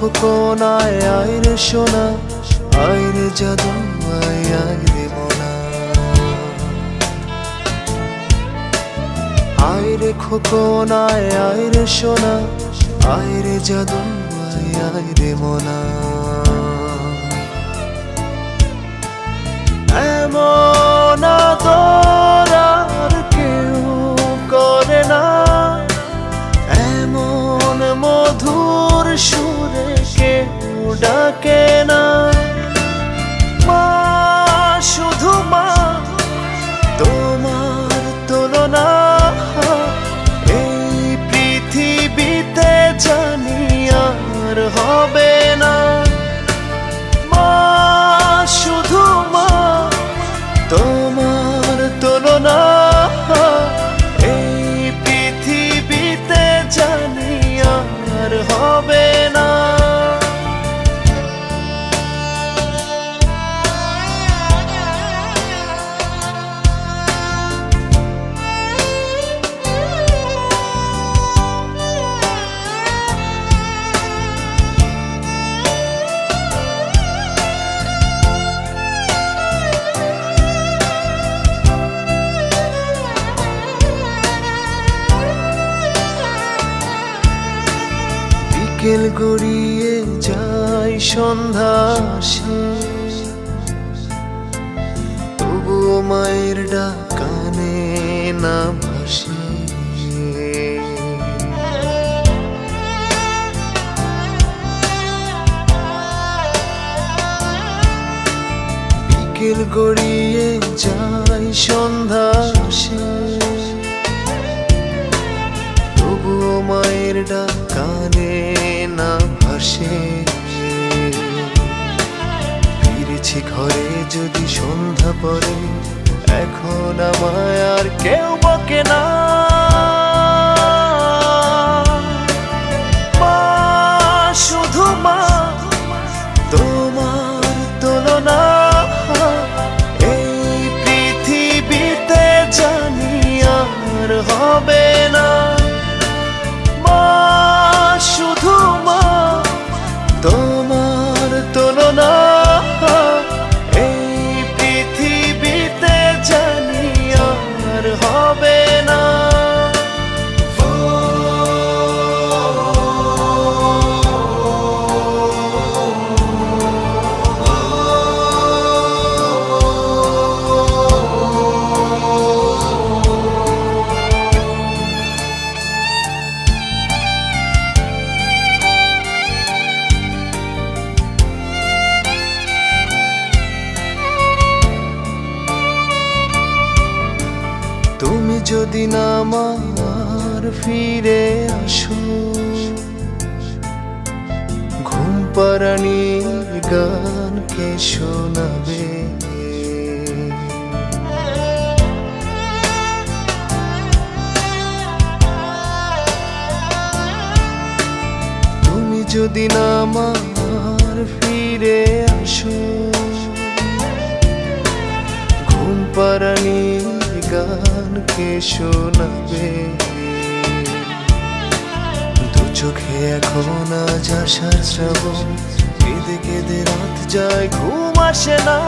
খোকনায় আয় রে সোনা, আইরে জাদু আয় আয় রে মোনা। আয় রে খোকনায় আয় রে সোনা আয় জাদু আয় আয় রে মোনা। বিকেল গড়িয়ে যায় সন্ধ্যা তবুও মায়ের ডাকানে না ভাসে। বিকেল গড়িয়ে যায় সন্ধ্যা তবুও মায়ের ডাক ভাসে ফিরেছি ঘরে যদি সন্ধ্যা পরে এখন আমায় আর কেউ বকে না। শুধু মা, তোমার এই পৃথিবীতে হবে না। তুমি যদি না আমার ফিরে আসো। ঘুম পারানির গান কে শোনাবে? তুমি যদি না আমার কে শোনাবে? দু চোখে এখন আজ আসার শ্রাবণ, কেঁদে কেঁদে রাত যায়, ঘুম আসে না।